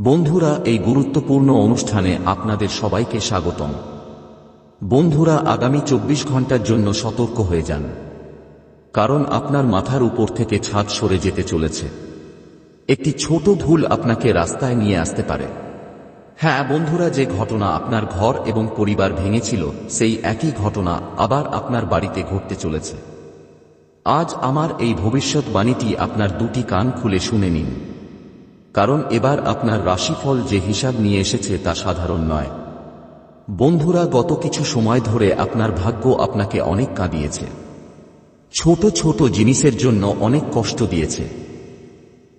বন্ধুরা, এই গুরুত্বপূর্ণ অনুষ্ঠানে আপনাদের সবাইকে স্বাগতম। বন্ধুরা, আগামী চব্বিশ ঘণ্টার জন্য সতর্ক হয়ে যান। কারণ আপনার মাথার উপর থেকে ছাদ সরে যেতে চলেছে। একটি ছোট ভুল আপনাকে রাস্তায় নিয়ে আসতে পারে। হ্যাঁ বন্ধুরা, যে ঘটনা আপনার ঘর এবং পরিবার ভেঙেছিল, সেই একই ঘটনা আবার আপনার বাড়িতে ঘটতে চলেছে। আজ আমার এই ভবিষ্যৎবাণীটি আপনার দুটি কান খুলে শুনে নিন। কারণ এবার আপনার রাশিফল যে হিসাব নিয়ে এসেছে তা সাধারণ নয়। বন্ধুরা, গত কিছু সময় ধরে আপনার ভাগ্য আপনাকে অনেক কাঁদিয়েছে। ছোট ছোট জিনিসের জন্য অনেক কষ্ট দিয়েছে।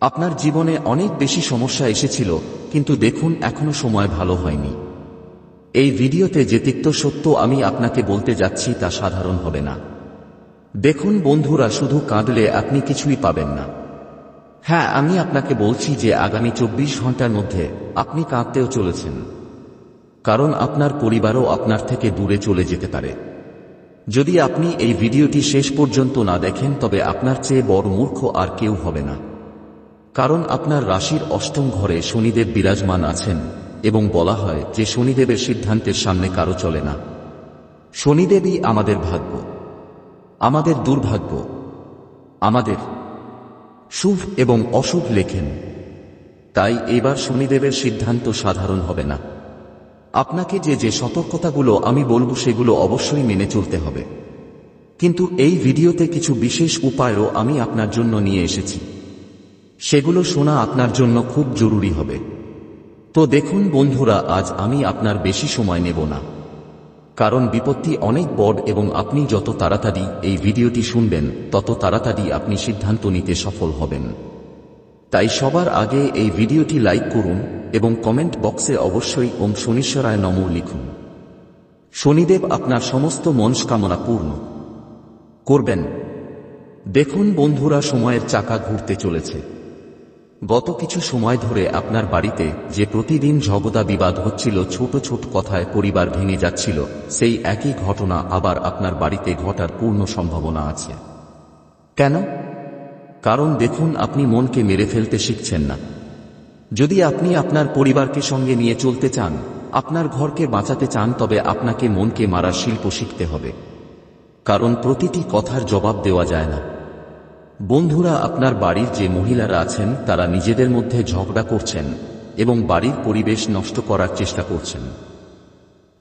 আপনার জীবনে অনেক বেশি সমস্যা এসেছিল, কিন্তু দেখুন, এখনও সময় ভালো হয়নি। এই ভিডিওতে যে তিক্ত সত্য আমি আপনাকে বলতে যাচ্ছি তা সাধারণ হবে না। দেখুন বন্ধুরা, শুধু কাঁদলে আপনি কিছুই পাবেন না। হ্যাঁ আমি আপনাকে বলছি যে আগামী চব্বিশ ঘণ্টার মধ্যে আপনি কাঁদতেও চলেছেন। কারণ আপনার পরিবারও আপনার থেকে দূরে চলে যেতে পারে। যদি আপনি এই ভিডিওটি শেষ পর্যন্ত না দেখেন, তবে আপনার চেয়ে বড় মূর্খ আর কেউ হবে না। কারণ আপনার রাশির অষ্টম ঘরে শনিদেব বিরাজমান আছেন এবং বলা হয় যে শনিদেবের সিদ্ধান্তের সামনে কারও চলে না। শনিদেবই আমাদের ভাগ্য। আমাদের দুর্ভাগ্য। আমাদের শুভ এবং অশুভ লেখেন। তাই এবার শনিদেবের সিদ্ধান্ত সাধারণ হবে না। আপনাকে যে যে সতর্কতাগুলো আমি বলব সেগুলো অবশ্যই মেনে চলতে হবে। কিন্তু এই ভিডিওতে কিছু বিশেষ উপায়ও আমি আপনার জন্য নিয়ে এসেছি। সেগুলো শোনা আপনার জন্য খুব জরুরি হবে। তো দেখুন বন্ধুরা, আজ আমি আপনার বেশি সময় নেব না। কারণ বিপত্তি অনেক বড় এবং আপনি যত তাড়াতাড়ি এই ভিডিওটি শুনবেন, তত তাড়াতাড়ি আপনি সিদ্ধান্ত নিতে সফল হবেন। তাই সবার আগে এই ভিডিওটি লাইক করুন এবং কমেন্ট বক্সে অবশ্যই ওম শনিশ্বরায় নম লিখুন। শনিদেব আপনার সমস্ত মনস্কামনা পূর্ণ করবেন। দেখুন বন্ধুরা, সময়ের চাকা ঘুরতে চলেছে। গত কিছু সময় ধরে আপনার বাড়িতে যে প্রতিদিন ঝগদা বিবাদ হচ্ছিল, ছোট ছোট কথায় পরিবার ভেঙে যাচ্ছিল, সেই একই ঘটনা আবার আপনার বাড়িতে ঘটার পূর্ণ সম্ভাবনা আছে। কেন? কারণ দেখুন, আপনি মনকে মেরে ফেলতে শিখছেন না। যদি আপনি আপনার পরিবারকে সঙ্গে নিয়ে চলতে চান, আপনার ঘরকে বাঁচাতে চান, তবে আপনাকে মনকে মারার শিল্প শিখতে হবে। কারণ প্রতিটি কথার জবাব দেওয়া যায় না। বন্ধুরা, আপনার বাড়ির যে মহিলারা আছেন, তারা নিজেদের মধ্যে ঝগড়া করছেন এবং বাড়ির পরিবেশ নষ্ট করার চেষ্টা করছেন।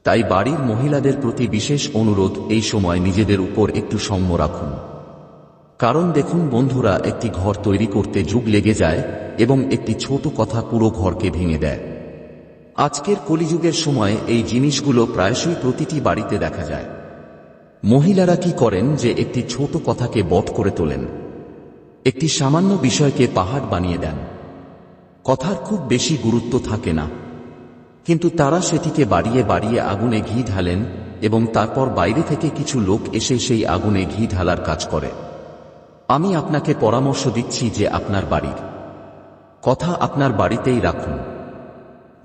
তাই বাড়ির মহিলাদের প্রতি বিশেষ অনুরোধ এই সময় নিজেদের উপর একটু সম্য রাখুন। কারণ দেখুন বন্ধুরা, একটি ঘর তৈরি করতে যুগ লেগে যায় এবং একটি ছোট কথা পুরো ঘরকে ভেঙে দেয়। আজকের কলিযুগের সময় এই জিনিসগুলো প্রায়শই প্রতিটি বাড়িতে দেখা যায়। মহিলারা কি করেন যে একটি ছোট কথাকে বট করে তোলেন। একটি সামান্য বিষয়কে পাহাড় বানিয়ে দেন। কথার খুব বেশি গুরুত্ব থাকে না। কিন্তু তারা সেটিকে বাড়িয়ে বাড়িয়ে আগুনে ঘি ঢালেন এবং তারপর বাইরে থেকে কিছু লোক এসে সেই আগুনে ঘি ঢালার কাজ করে। আমি আপনাকে পরামর্শ দিচ্ছি যে আপনার বাড়ির কথা আপনার বাড়িতেই রাখুন।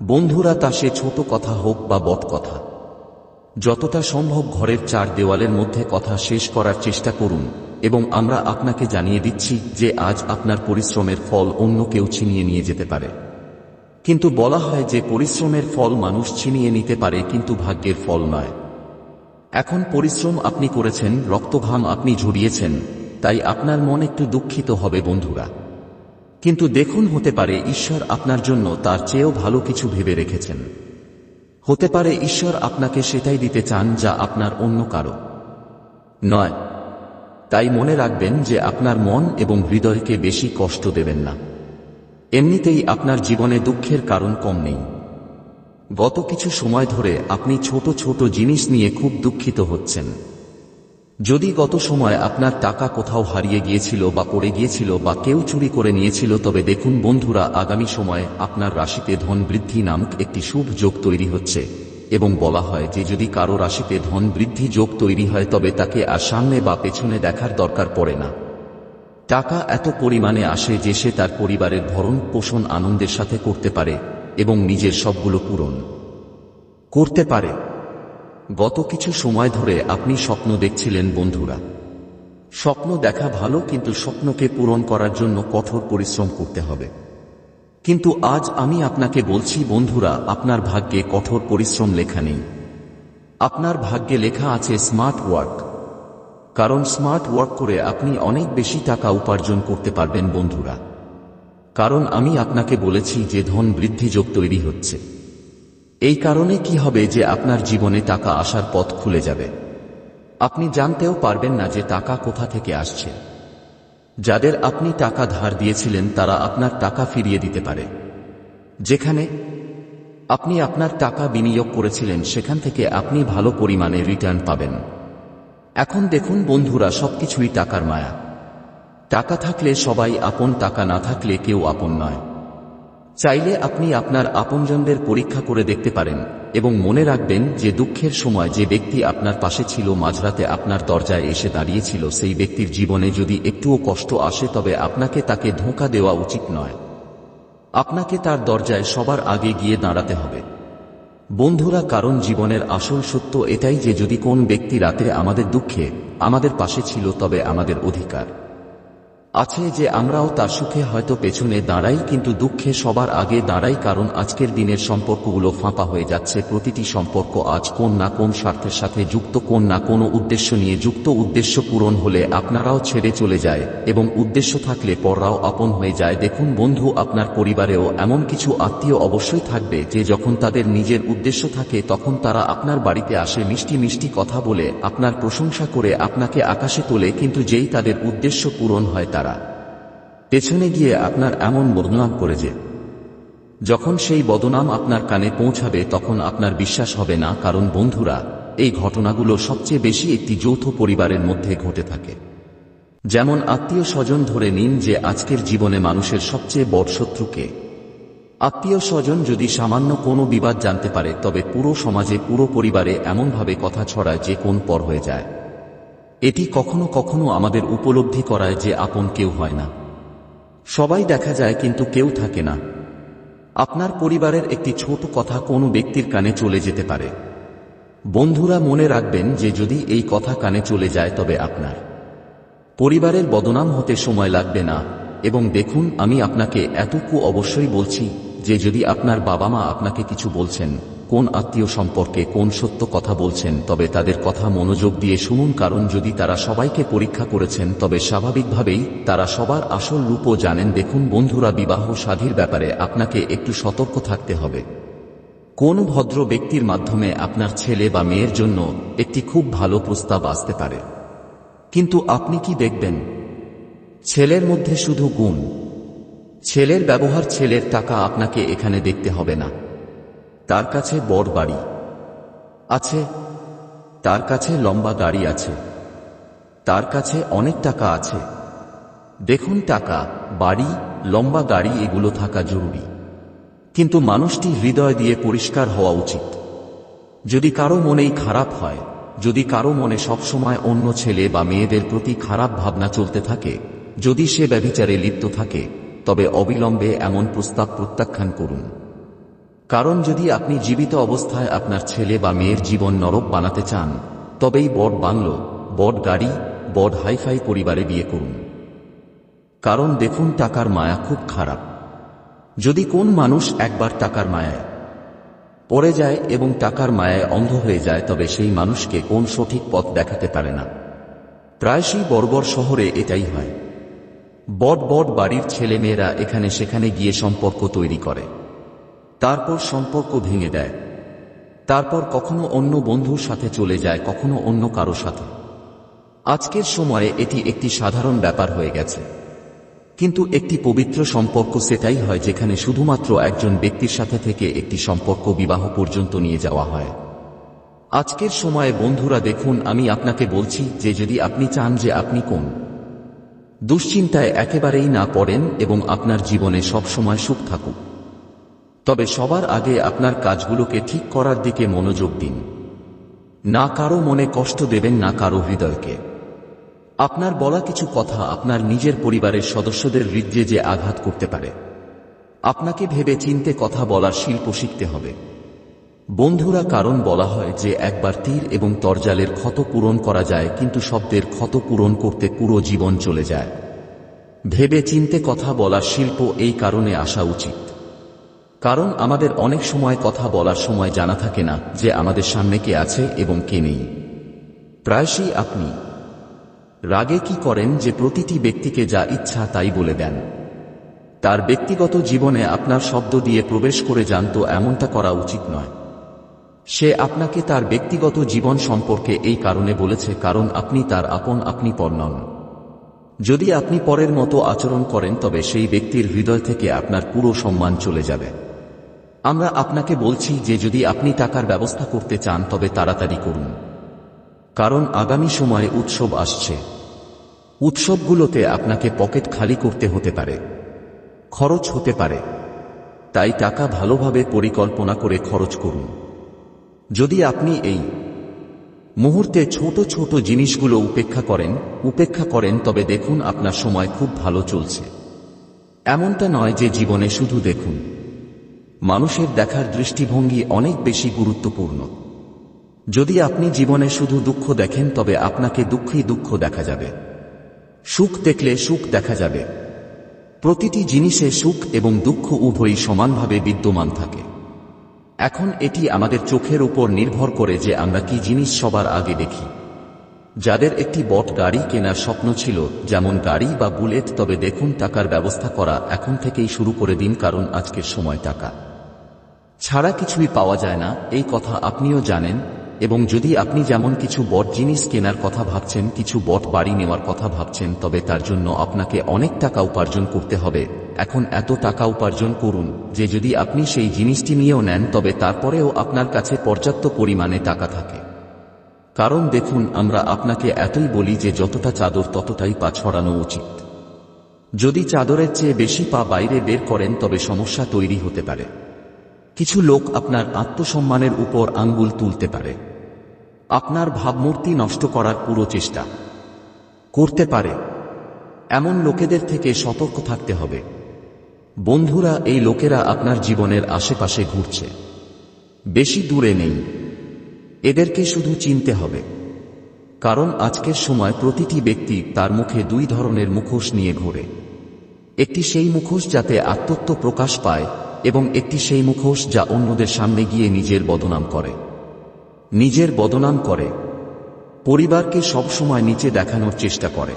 বন্ধুরা, তা সে ছোট কথা হোক বা বট কথা। যতটা সম্ভব ঘরের চার দেওয়ালের মধ্যে কথা শেষ করার চেষ্টা করুন। এবং আমরা আপনাকে জানিয়ে দিচ্ছি যে আজ আপনার পরিশ্রমের ফল অন্য কেউ ছিনিয়ে নিয়ে যেতে পারে। কিন্তু বলা হয় যে পরিশ্রমের ফল মানুষ ছিনিয়ে নিতে পারে কিন্তু ভাগ্যের ফল নয়। এখন পরিশ্রম আপনি করেছেন, রক্তঘাম আপনি ঝরিয়েছেন, তাই আপনার মন একটু দুঃখিত হবে বন্ধুরা। কিন্তু দেখুন হতে পারে ঈশ্বর আপনার জন্য তার চেয়েও ভালো কিছু ভেবে রেখেছেন। হতে পারে ঈশ্বর আপনাকে সেটাই দিতে চান যা আপনার অন্য কারও। নয়। তাই মনে রাখবেন যে আপনার মন এবং হৃদয়কে বেশি কষ্ট দেবেন না। এমনিতেই আপনার জীবনে দুঃখের কারণ কম নেই। গত কিছু সময় ধরে আপনি ছোট ছোট জিনিস নিয়ে খুব দুঃখিত হচ্ছেন। যদি গত সময় আপনার টাকা কোথাও হারিয়ে গিয়েছিল বা পড়ে গিয়েছিল বা কেউ চুরি করে নিয়েছিল, তবে দেখুন বন্ধুরা, আগামী সময়ে আপনার রাশিতে ধন বৃদ্ধি নামক একটি শুভ যোগ তৈরি হচ্ছে। এবং বলা হয় যে যদি কারও রাশিতে ধন বৃদ্ধি যোগ তৈরি হয় তবে তাকে আর সামনে বা পেছনে দেখার দরকার পড়ে না। টাকা এত পরিমাণে আসে যে সে তার পরিবারের ভরণ পোষণ আনন্দের সাথে করতে পারে এবং নিজের সবগুলো পূরণ করতে পারে। গত কিছু সময় ধরে আপনি স্বপ্ন দেখছিলেন বন্ধুরা। স্বপ্ন দেখা ভালো কিন্তু স্বপ্নকে পূরণ করার জন্য কঠোর পরিশ্রম করতে হবে। কিন্তু আজ আমি আপনাকে বলছি, বন্ধুরা, আপনার ভাগ্যে কঠোর পরিশ্রম লেখা নেই। আপনার ভাগ্যে লেখা আছে স্মার্ট ওয়ার্ক কারণ স্মার্ট ওয়ার্ক করে আপনি অনেক বেশি টাকা উপার্জন করতে পারবেন, বন্ধুরা। কারণ আমি আপনাকে বলেছি যে ধন বৃদ্ধি যোগ তৈরি হচ্ছে। এই কারণে কি হবে যে আপনার জীবনে টাকা আসার পথ খুলে যাবে। আপনি জানতেও পারবেন না যে টাকা কোথা থেকে আসছে। যাদের আপনি টাকা ধার দিয়েছিলেন তারা আপনার টাকা ফিরিয়ে দিতে পারে। যেখানে আপনি আপনার টাকা বিনিয়োগ করেছিলেন, সেখান থেকে আপনি ভালো পরিমাণে রিটার্ন পাবেন। এখন দেখুন বন্ধুরা, সবকিছুই টাকার মায়া। টাকা থাকলে সবাই আপন, টাকা না থাকলে কেউ আপন নয়। চাইলে আপনি আপনার আপনজনদের পরীক্ষা করে দেখতে পারেন, এবং মনে রাখবেন যে দুঃখের সময় যে ব্যক্তি আপনার পাশে ছিল মাঝরাতে আপনার দরজায় এসে দাঁড়িয়েছিল, সেই ব্যক্তির জীবনে যদি একটুও কষ্ট আসে তবে আপনাকে তাকে ধোঁকা দেওয়া উচিত নয়। আপনাকে তার দরজায় সবার আগে গিয়ে দাঁড়াতে হবে। বন্ধুরা, কারণ জীবনের আসল সত্য এটাই যে যদি কোন ব্যক্তি রাতে আমাদের দুঃখে আমাদের পাশে ছিল তবে আমাদের অধিকার। আছে যে আমরাও তার সুখে হয়তো পেছনে দাঁড়াই, কিন্তু দুঃখে সবার আগে দাঁড়াই, কারণ আজকের দিনের সম্পর্কগুলো ফাঁপা হয়ে যাচ্ছে। প্রতিটি সম্পর্ক আজ কোন না কোন স্বার্থের সাথে যুক্ত, কোন না কোনো উদ্দেশ্য নিয়ে যুক্ত। উদ্দেশ্য পূরণ হলে আপনারাও ছেড়ে চলে যায়, এবং উদ্দেশ্য থাকলে পররাও আপন হয়ে যায়। দেখুন বন্ধু, আপনার পরিবারেও এমন কিছু আত্মীয় অবশ্যই থাকবে, যে যখন তাদের নিজের উদ্দেশ্য থাকে, তখন তারা আপনার বাড়িতে আসে, মিষ্টি মিষ্টি কথা বলে, আপনার প্রশংসা করে, আপনাকে আকাশে তোলে, কিন্তু যেই তাদের উদ্দেশ্য পূরণ হয় তারা। পেছনে গিয়ে আপনার এমন বদনাম করে যে, যখন সেই বদনাম আপনার কানে পৌঁছাবে তখন আপনার বিশ্বাস হবে না, কারণ বন্ধুরা, এই ঘটনাগুলো সবচেয়ে বেশি একটি যৌথ পরিবারের মধ্যে ঘটে থাকে। যেমন আত্মীয় স্বজন ধরে নিন যে আজকের জীবনে মানুষের সবচেয়ে বড় শত্রুকে। আত্মীয় স্বজন যদি সামান্য কোনো বিবাদ জানতে পারে, তবে পুরো সমাজে, পুরো পরিবারে এমনভাবে কথা ছড়ায় যে কোন পর হয়ে যায়। এটি কখনো কখনো আমাদের উপলব্ধি করায় যে আপন কেউ হয় না। সবাই দেখা যায় কিন্তু কেউ থাকে না। আপনার পরিবারের একটি ছোট কথা কোনো ব্যক্তির কানে চলে যেতে পারে। বন্ধুরা মনে রাখবেন যে যদি এই কথা কানে চলে যায় তবে আপনার পরিবারের বদনাম হতে সময় লাগবে না এবং দেখুন আমি আপনাকে এতটুকু অবশ্যই বলছি যে যদি আপনার বাবা মা আপনাকে কিছু বলছেন কোন আত্মীয় সম্পর্কে কোন সত্য কথা বলছেন, তবে তাদের কথা মনোযোগ দিয়ে শুনুন, কারণ যদি তারা সবাইকে পরীক্ষা করেছেন, তবে স্বাভাবিকভাবেই তারা সবার আসল রূপও জানেন। দেখুন বন্ধুরা, বিবাহ সাধীর ব্যাপারে আপনাকে একটু সতর্ক থাকতে হবে। কোন ভদ্র ব্যক্তির মাধ্যমে আপনার ছেলে বা মেয়ের জন্য একটি খুব ভালো প্রস্তাব আসতে পারে? কিন্তু আপনি কি দেখবেন? ছেলের মধ্যে শুধু গুণ। ছেলের ব্যবহার, ছেলের টাকা আপনাকে এখানে দেখতে হবে না। তার কাছে বড় বাড়ি আছে, তার কাছে লম্বা গাড়ি আছে, তার কাছে অনেক টাকা আছে। দেখুন টাকা, বাড়ি, লম্বা গাড়ি, এগুলো থাকা জরুরি। কিন্তু মানুষটি হৃদয় দিয়ে পরিষ্কার হওয়া উচিত। যদি কারও মনেই খারাপ হয়, যদি কারও মনে সবসময় অন্য ছেলে বা মেয়েদের প্রতি খারাপ ভাবনা চলতে থাকে, যদি সে ব্যভিচারে লিপ্ত থাকে, তবে অবিলম্বে এমন প্রস্তাব প্রত্যাখ্যান করুন। কারণ যদি আপনি জীবিত অবস্থায় আপনার ছেলে বা মেয়ের জীবন নরক বানাতে চান, তবেই বড় বাংলো বড় গাড়ি বড় হাইফাই পরিবারে বিয়ে করুন। কারণ দেখুন টাকার মায়া খুব খারাপ। যদি কোন মানুষ একবার টাকার মায়ায় পড়ে যায় এবং টাকার মায়ায় অন্ধ হয়ে যায়, তবে সেই মানুষকে কোন সঠিক পথ দেখাতে পারে না। প্রায়শই বর্বর শহরে এটাই হয়। বট বট বাড়ির ছেলেমেয়েরা এখানে সেখানে গিয়ে সম্পর্ক তৈরি করে। তারপর সম্পর্ক ভেঙে দেয়। তারপর কখনো অন্য বন্ধুর সাথে চলে যায়, কখনো অন্য কারও সাথে। আজকের সময়ে এটি একটি সাধারণ ব্যাপার হয়ে গেছে। কিন্তু একটি পবিত্র সম্পর্ক সেটাই হয় যেখানে শুধুমাত্র একজন ব্যক্তির সাথে থেকে একটি সম্পর্ক বিবাহ পর্যন্ত নিয়ে যাওয়া হয়। আজকের সময়ে বন্ধুরা দেখুন, আমি আপনাকে বলছি যে যদি আপনি চান যে আপনি কোন দুশ্চিন্তায় একেবারেই না পড়েন এবং আপনার জীবনে সব সময় সুখ থাকুক। তবে সবার আগে আপনার কাজগুলোকে ঠিক করার দিকে মনোযোগ দিন। না কারও মনে কষ্ট দেবেন, না কারও হৃদয়কে। আপনার বলা কিছু কথা আপনার নিজের পরিবারের সদস্যদের হৃদয়ে যে আঘাত করতে পারে। আপনাকে ভেবে চিনতে কথা বলার শিল্প শিখতে হবে। বন্ধুরা কারণ বলা হয় যে একবার তীর এবং তরজালের ক্ষত পূরণ করা যায়, কিন্তু শব্দের ক্ষত পূরণ করতে পুরো জীবন চলে যায়। ভেবে চিনতে কথা বলার শিল্প এই কারণে আসা উচিত। কারণ আমাদের অনেক সময় কথা বলার সময় জানা থাকে না যে আমাদের সামনে কে আছে এবং কে নেই। প্রায়শই আপনি রাগে কি করেন যে প্রতিটি ব্যক্তিকে যা ইচ্ছা তাই বলে দেন। তার ব্যক্তিগত জীবনে আপনার শব্দ দিয়ে প্রবেশ করে জানতো এমনটা করা উচিত নয়। সে আপনাকে তার ব্যক্তিগত জীবন সম্পর্কে এই কারণে বলেছে কারণ আপনি তার আপন আপনি পর নন। যদি আপনি পরের মতো আচরণ করেন তবে সেই ব্যক্তির হৃদয় থেকে আপনার পুরো সম্মান চলে যাবে। আমরা আপনাকে বলছি যে যদি আপনি টাকার ব্যবস্থা করতে চান, তবে তাড়াতাড়ি করুন। কারণ আগামী সময়ে উৎসব আসছে। উৎসবগুলোতে আপনাকে পকেট খালি করতে হতে পারে। খরচ হতে পারে। তাই টাকা ভালোভাবে পরিকল্পনা করে খরচ করুন। যদি আপনি এই মুহূর্তে ছোট ছোট জিনিসগুলো উপেক্ষা করেন উপেক্ষা করেন, তবে দেখুন আপনার সময় খুব ভালো চলছে। এমনটা নয় যে জীবনে শুধু দেখুন। মানুষের দেখার দৃষ্টিভঙ্গি অনেক বেশি গুরুত্বপূর্ণ। যদি আপনি জীবনে শুধু দুঃখ দেখেন, তবে আপনাকে দুঃখই দুঃখ দেখা যাবে। সুখ দেখলে সুখ দেখা যাবে। প্রতিটি জিনিসে সুখ এবং দুঃখ উভয়ই সমানভাবে বিদ্যমান থাকে। এখন এটি আমাদের চোখের উপর নির্ভর করে যে আমরা কি জিনিস সবার আগে দেখি। যাদের একটি বট গাড়ি কেনার স্বপ্ন ছিল, যেমন গাড়ি বা বুলেট, তবে দেখুন, টাকার ব্যবস্থা করা এখন থেকেই শুরু করে দিন, কারণ আজকের সময় টাকা। ছাড়া কিছুই পাওয়া যায় না, এই কথা আপনিও জানেন, এবং যদি আপনি যেমন কিছু বট জিনিস কেনার কথা ভাবছেন, কিছু বট বাড়ি নেওয়ার কথা ভাবছেন, তবে তার জন্য আপনাকে অনেক টাকা উপার্জন করতে হবে। এখন এত টাকা উপার্জন করুন, যে যদি আপনি সেই জিনিসটি নিয়েও নেন, তবে তারপরেও আপনার কাছে পর্যাপ্ত পরিমাণে টাকা থাকে। কারণ দেখুন, আমরা আপনাকে এতই বলি যে যতটা চাদর ততটাই পা ছড়ানো উচিত। যদি চাদরের চেয়ে বেশি পা বাইরে বের করেন, তবে সমস্যা তৈরি হতে পারে। কিছু লোক আপনার আত্মসম্মানের উপর আঙ্গুল তুলতে পারে। আপনার ভাবমূর্তি নষ্ট করার পুরো চেষ্টা। করতে পারে। এমন লোকেদের থেকে সতর্ক থাকতে হবে। বন্ধুরা, এই লোকেরা আপনার জীবনের আশেপাশে ঘুরছে। বেশি দূরে নেই। এদেরকে শুধু চিনতে হবে। কারণ আজকের সময় প্রতিটি ব্যক্তি তার মুখে দুই ধরনের মুখোশ নিয়ে ঘোরে। একটি সেই মুখোশ যাতে আত্মত্ব প্রকাশ পায় এবং একটি সেই মুখোশ যা অন্যদের সামনে গিয়ে নিজের বদনাম করে। নিজের বদনাম করে। পরিবারকে সবসময় নিচে দেখানোর চেষ্টা করে।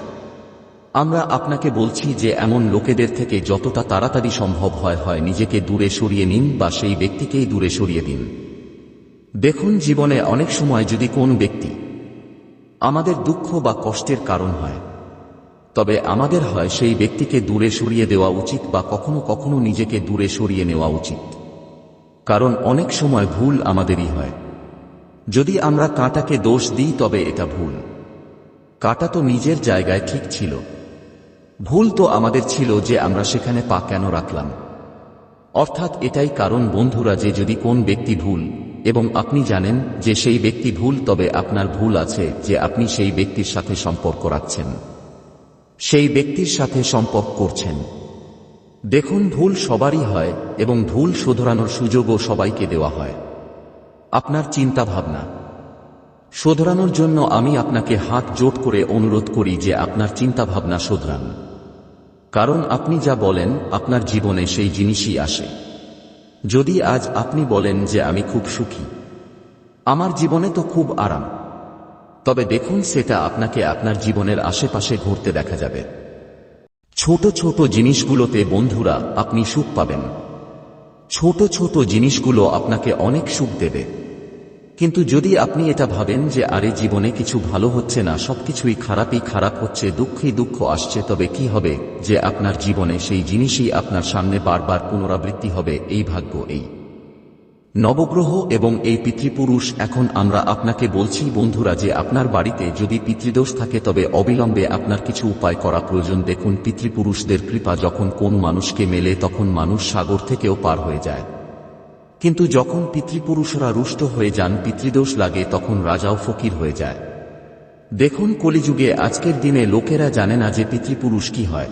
আমরা আপনাকে বলছি যে এমন লোকেদের থেকে যতটা তাড়াতাড়ি সম্ভব হয় হয় নিজেকে দূরে সরিয়ে নিন বা সেই ব্যক্তিকেই দূরে সরিয়ে দিন। দেখুন জীবনে অনেক সময় যদি কোন ব্যক্তি আমাদের দুঃখ বা কষ্টের কারণ হয় তবে আমাদের হয় সেই ব্যক্তিকে দূরে সরিয়ে দেওয়া উচিত বা কখনো কখনো নিজেকে দূরে সরিয়ে নেওয়া উচিত। কারণ অনেক সময় ভুল আমাদেরই হয়। যদি আমরা কাঁটাকে দোষ দিই, তবে এটা ভুল। কাঁটা তো নিজের জায়গায় ঠিক ছিল। ভুল তো আমাদের ছিল যে আমরা সেখানে পা কেন রাখলাম। অর্থাৎ এটাই কারণ বন্ধুরা যে যদি কোন ব্যক্তি ভুল, এবং আপনি জানেন যে সেই ব্যক্তি ভুল, তবে আপনার ভুল আছে যে আপনি সেই ব্যক্তির সাথে সম্পর্ক রাখছেন। সেই ব্যক্তির সাথে সম্পর্ক করছেন। দেখুন, ভুল সবারই হয় এবং ভুল শোধরানোর সুযোগও সবাইকে দেওয়া হয়। আপনার চিন্তা ভাবনা শোধরানোর জন্য আমি আপনাকে হাত জোট করে অনুরোধ করি যে আপনার চিন্তা ভাবনা শোধরান। কারণ আপনি যা বলেন, আপনার জীবনে সেই জিনিসই আসে। যদি আজ আপনি বলেন যে আমি খুব সুখী, আমার জীবনে তো খুব আরাম। তবে দেখুন সেটা আপনাকে আপনার জীবনের আশেপাশে ঘুরতে দেখা যাবে। ছোট ছোট জিনিসগুলোতে বন্ধুরা আপনি সুখ পাবেন। ছোট ছোট জিনিসগুলো আপনাকে অনেক সুখ দেবে। কিন্তু যদি আপনি এটা ভাবেন যে আরে জীবনে কিছু ভালো হচ্ছে না, সবকিছুই খারাপই খারাপ হচ্ছে, দুঃখই দুঃখ আসছে, তবে কি হবে যে আপনার জীবনে সেই জিনিসই আপনার সামনে বারবার পুনরাবৃত্তি হবে? এই ভাগ্য এই। নবগ্রহ এবং এই পিতৃপুরুষ, এখন আমরা আপনাকে বলছি, বন্ধুরা, যে আপনার বাড়িতে যদি পিতৃদোষ থাকে, তবে অবিলম্বে আপনার কিছু উপায় করা প্রয়োজন। দেখুন, পিতৃপুরুষদের কৃপা যখন কোন মানুষকে মেলে, তখন মানুষ সাগর থেকেও পার হয়ে যায়। কিন্তু যখন পিতৃপুরুষরা রুষ্ট হয়ে যান, পিতৃদোষ লাগে, তখন রাজাও ফকির হয়ে যায়। দেখুন, কলিযুগে, আজকের দিনে লোকেরা জানে না যে পিতৃপুরুষ কি হয়।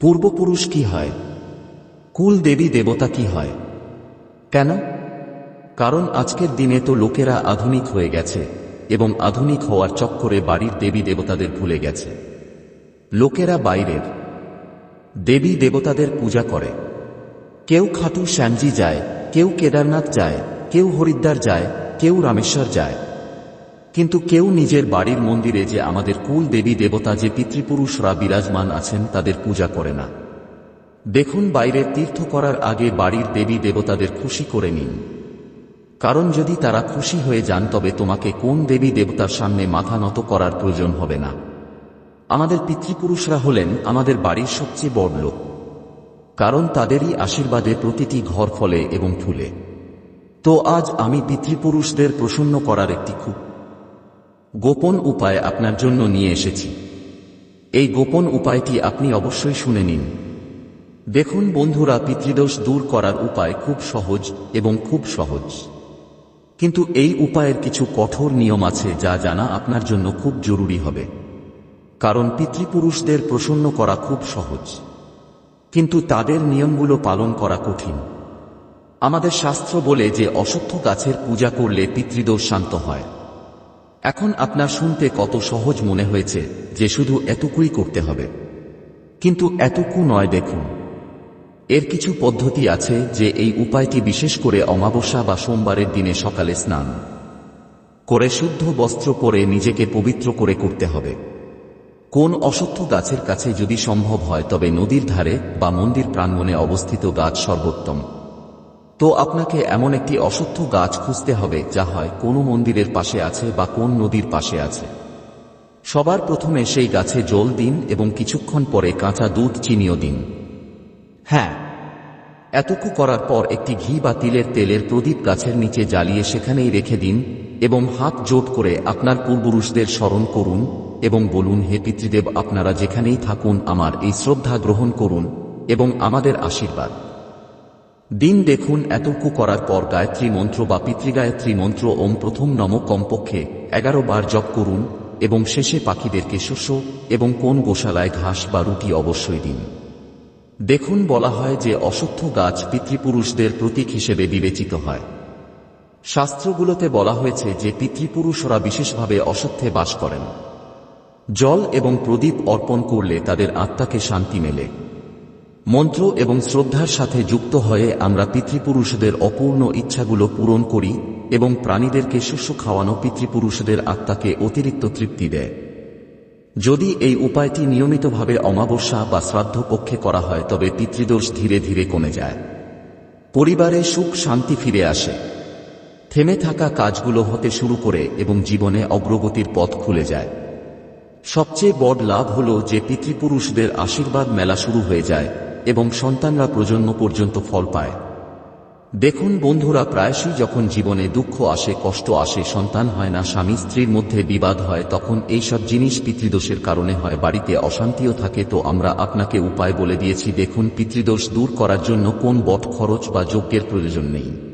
পূর্বপুরুষ কি হয়? কুল দেবী দেবতা কি হয়? কেন? কারণ আজকের দিনে তো লোকেরা আধুনিক হয়ে গেছে, এবং আধুনিক হওয়ার চক্করে বাড়ির দেবী দেবতাদের ভুলে গেছে। লোকেরা বাইরের দেবী দেবতাদের পূজা করে। কেউ খাটু শ্যামজি যায়, কেউ কেদারনাথ যায়, কেউ হরিদ্বার যায়, কেউ রামেশ্বর যায়। কিন্তু কেউ নিজের বাড়ির মন্দিরে যে আমাদের কুল দেবী দেবতা যে পিতৃপুরুষরা বিরাজমান আছেন তাদের পূজা করে না। দেখুন বাইরে তীর্থ করার আগে বাড়ির দেবী দেবতাদের খুশি করে নিন। কারণ যদি তারা খুশি হয়ে যান, তবে তোমাকে কোন দেবী দেবতার সামনে মাথা নত করার প্রয়োজন হবে না। আমাদের পিতৃপুরুষরা হলেন আমাদের বাড়ির সবচেয়ে বড় লোক, কারণ তাদেরই আশীর্বাদে প্রতিটি ঘর ফলে এবং ফুলে। তো আজ আমি পিতৃপুরুষদের প্রসন্ন করার একটি খুব গোপন উপায় আপনার জন্য নিয়ে এসেছি। এই গোপন উপায়টি আপনি অবশ্যই শুনে নিন। দেখুন বন্ধুরা, পিতৃদোষ দূর করার উপায় খুব সহজ এবং খুব সহজ। কিন্তু এই উপায়ের কিছু কঠোর নিয়ম আছে যা জানা আপনার জন্য খুব জরুরি হবে। কারণ পিতৃপুরুষদের প্রসন্ন করা খুব সহজ। কিন্তু তাদের নিয়মগুলো পালন করা কঠিন। আমাদের শাস্ত্র বলে যে অসত্য গাছের পূজা করলে পিতৃদোষ শান্ত হয়। এখন আপনার শুনতে কত সহজ মনে হয়েছে যে শুধু এতটুকুই করতে হবে। কিন্তু এতটুকু নয় দেখুন। এর কিছু পদ্ধতি আছে যে এই উপায়টি বিশেষ করে অমাবস্যা বা সোমবারের দিনে সকালে স্নান। করে শুদ্ধ বস্ত্র পরে নিজেকে পবিত্র করে করতে হবে। কোন অসত্য গাছের কাছে যদি সম্ভব হয়, তবে নদীর ধারে বা মন্দির প্রাঙ্গণে অবস্থিত গাছ সর্বোত্তম। তো আপনাকে এমন একটি অসত্য গাছ খুঁজতে হবে, যা হয় কোনো মন্দিরের পাশে আছে বা কোন নদীর পাশে আছে। সবার প্রথমে সেই গাছে জল দিন এবং কিছুক্ষণ পরে কাঁচা দুধ চিনিও দিন। হ্যাঁ এতটুকু করার পর একটি ঘি বা তিলের তেলের প্রদীপ গাছের নিচে জ্বালিয়ে সেখানেই রেখে দিন এবং হাত জোট করে আপনার পূর্বপুরুষদের স্মরণ করুন এবং বলুন, হে পিতৃদেব, আপনারা যেখানেই থাকুন, আমার এই শ্রদ্ধা গ্রহণ করুন এবং আমাদের আশীর্বাদ। দিন দেখুন এতটুকু করার পর গায়ত্রী মন্ত্র বা পিতৃগায়ত্রী মন্ত্র ওম প্রথম নম কমপক্ষে এগারো বার জপ করুন এবং শেষে পাখিদেরকে শস্য এবং কোন গোশালায় ঘাস বা রুটি অবশ্যই দিন। দেখুন বলা হয় যে অসত্য গাছ পিতৃপুরুষদের প্রতীক হিসেবে বিবেচিত হয়। শাস্ত্রগুলোতে বলা হয়েছে যে পিতৃপুরুষরা বিশেষভাবে অসত্যে বাস করেন। জল এবং প্রদীপ অর্পণ করলে তাদের আত্মাকে শান্তি মেলে। মন্ত্র এবং শ্রদ্ধার সাথে যুক্ত হয়ে আমরা পিতৃপুরুষদের অপূর্ণ ইচ্ছাগুলো পূরণ করি এবং প্রাণীদেরকে শস্য খাওয়ানো পিতৃপুরুষদের আত্মাকে অতিরিক্ত তৃপ্তি দেয়। যদি এই উপায়টি নিয়মিতভাবে অমাবস্যা বা শ্রাদ্ধ পক্ষে করা হয়, তবে পিতৃদোষ ধীরে ধীরে কমে যায়। পরিবারে সুখ শান্তি ফিরে আসে। থেমে থাকা কাজগুলো হতে শুরু করে এবং জীবনে অগ্রগতির পথ খুলে যায়। সবচেয়ে বড় লাভ হল যে পিতৃপুরুষদের আশীর্বাদ মেলা শুরু হয়ে যায় এবং সন্তানরা প্রজন্ম পর্যন্ত ফল পায়। দেখুন বন্ধুরা, প্রায়শই যখন জীবনে দুঃখ আসে, কষ্ট আসে, সন্তান হয় না, স্বামী স্ত্রীর মধ্যে বিবাদ হয়, তখন এই সব জিনিস পিতৃদোষের কারণে হয়, বাড়িতে অশান্তিও থাকে। তো আমরা আপনাকে উপায় বলে দিয়েছি, দেখুন, পিতৃদোষ দূর করার জন্য কোন বট খরচ বা যজ্ঞের প্রয়োজন নেই।